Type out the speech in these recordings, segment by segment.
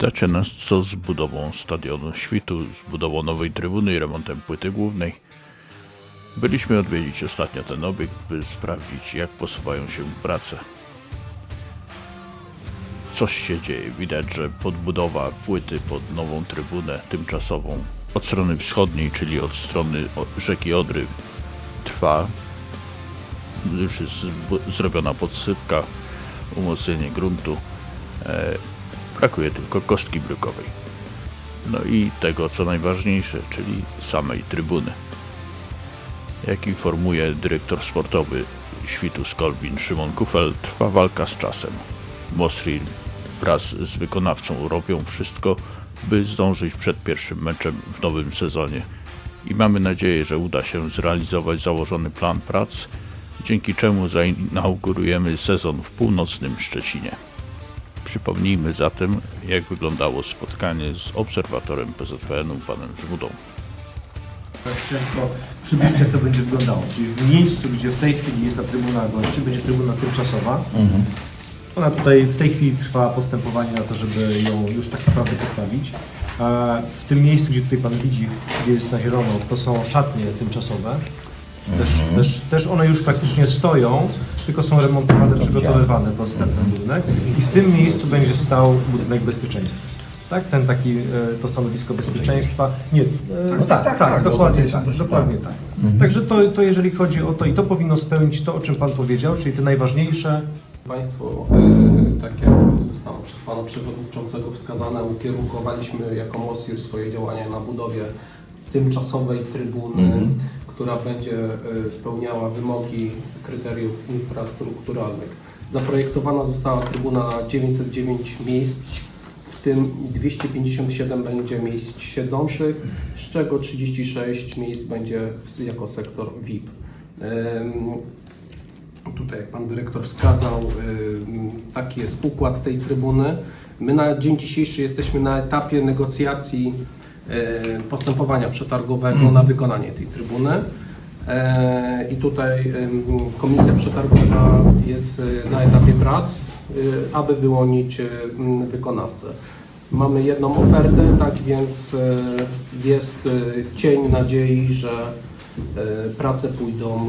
Pytacie nas, co z budową stadionu Świtu, z budową nowej trybuny i remontem płyty głównej. Byliśmy odwiedzić ostatnio ten obiekt, by sprawdzić, jak posuwają się prace. Coś się dzieje. Widać, że podbudowa płyty pod nową trybunę tymczasową od strony wschodniej, czyli od strony rzeki Odry, trwa. Już jest zrobiona podsypka, umocnienie gruntu. Brakuje tylko kostki brukowej. No i tego, co najważniejsze, czyli samej trybuny. Jak informuje dyrektor sportowy Świtu Skolbin Szymon Kufel, trwa walka z czasem. Mosri wraz z wykonawcą robią wszystko, by zdążyć przed pierwszym meczem w nowym sezonie. I mamy nadzieję, że uda się zrealizować założony plan prac, dzięki czemu zainaugurujemy sezon w północnym Szczecinie. Przypomnijmy zatem, jak wyglądało spotkanie z obserwatorem PZPN-u panem Żmudą. Chciałem tylko przybliżyć, jak to będzie wyglądało. Czyli w miejscu, gdzie w tej chwili jest ta trybuna gości, będzie trybuna tymczasowa. Ona tutaj w tej chwili trwa postępowanie na to, żeby ją już tak naprawdę postawić. W tym miejscu, gdzie tutaj Pan widzi, gdzie jest na zielono, to są szatnie tymczasowe. Też, też, też one już praktycznie stoją, tylko są remontowane, przygotowywane pod następny budynek. I w tym miejscu będzie stał budynek bezpieczeństwa. Tak, ten taki, e, to stanowisko bezpieczeństwa. Nie, e, No tak, tak, tak, bo dokładnie to tak, dokładnie tak. Także to, to jeżeli chodzi o to i to powinno spełnić to, o czym Pan powiedział, czyli te najważniejsze Państwo, e, tak jak zostało przez Pana Przewodniczącego wskazane, ukierunkowaliśmy jako MOSIR swoje działania na budowie tymczasowej trybuny, która będzie e, spełniała wymogi kryteriów infrastrukturalnych. Zaprojektowana została trybuna na 909 miejsc, w tym 257 będzie miejsc siedzących, z czego 36 miejsc będzie jako sektor VIP. Tutaj, jak Pan Dyrektor wskazał, taki jest układ tej trybuny. My na dzień dzisiejszy jesteśmy na etapie negocjacji postępowania przetargowego na wykonanie tej trybuny. E, I tutaj komisja przetargowa jest y, na etapie prac, aby wyłonić wykonawcę. Mamy jedną ofertę, tak więc jest cień nadziei, że prace pójdą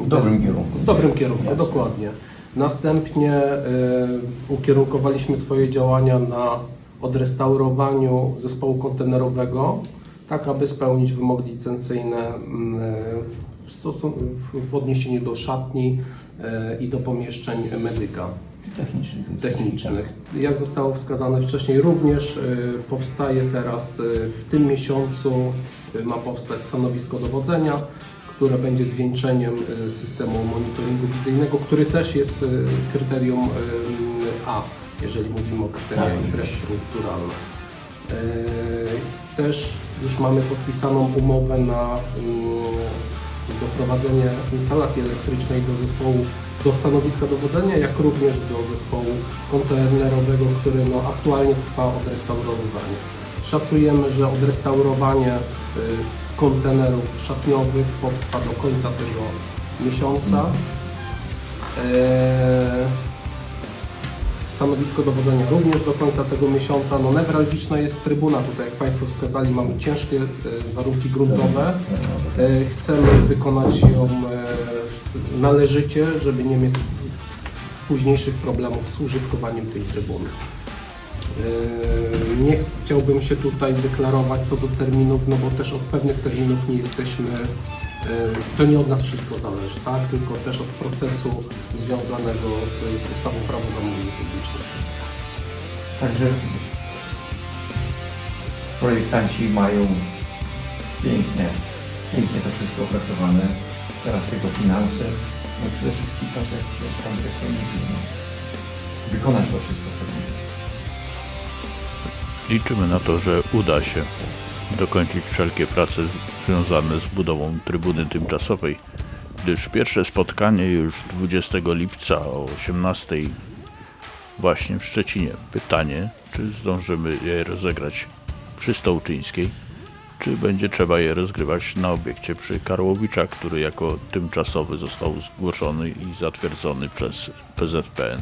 W dobrym kierunku. w dobrym kierunku, Jasne. dokładnie. Następnie ukierunkowaliśmy swoje działania na odrestaurowaniu zespołu kontenerowego, tak aby spełnić wymogi licencyjne mm, w, stosun- w, odniesieniu do szatni y, i do pomieszczeń medyka Techniczny. technicznych. Jak zostało wskazane wcześniej, również y, powstaje teraz w tym miesiącu ma powstać stanowisko dowodzenia, które będzie zwieńczeniem systemu monitoringu wizyjnego, który też jest kryterium A, jeżeli mówimy o kryteriach Tak, oczywiście. infrastrukturalne. Y, Też już mamy podpisaną umowę na y, doprowadzenie instalacji elektrycznej do zespołu, do stanowiska dowodzenia, jak również do zespołu kontenerowego, który no, aktualnie trwa odrestaurowywanie. Szacujemy, że odrestaurowanie y, kontenerów szatniowych potrwa do końca tego miesiąca. Eee, Stanowisko dowodzenia również do końca tego miesiąca. No, newralgiczna jest trybuna. Tutaj, jak Państwo wskazali, mamy ciężkie e, warunki gruntowe. E, Chcemy wykonać ją e, należycie, żeby nie mieć późniejszych problemów z użytkowaniem tej trybuny. Nie chciałbym się tutaj deklarować co do terminów, no bo też od pewnych terminów nie jesteśmy, to nie od nas wszystko zależy, tak? tylko też od procesu związanego z, z ustawą Prawo zamówień publicznych. Także projektanci mają pięknie, pięknie to wszystko opracowane. Teraz tylko finanse. No to jest kilka sekcji, jest dyrektor mówi, no. Wykonać to wszystko pewnie. Liczymy na to, że uda się dokończyć wszelkie prace związane z budową trybuny tymczasowej, gdyż pierwsze spotkanie już 20 lipca o 18 właśnie w Szczecinie. Pytanie, czy zdążymy je rozegrać przy Stołczyńskiej, czy będzie trzeba je rozgrywać na obiekcie przy Karłowicza, który jako tymczasowy został zgłoszony i zatwierdzony przez PZPN.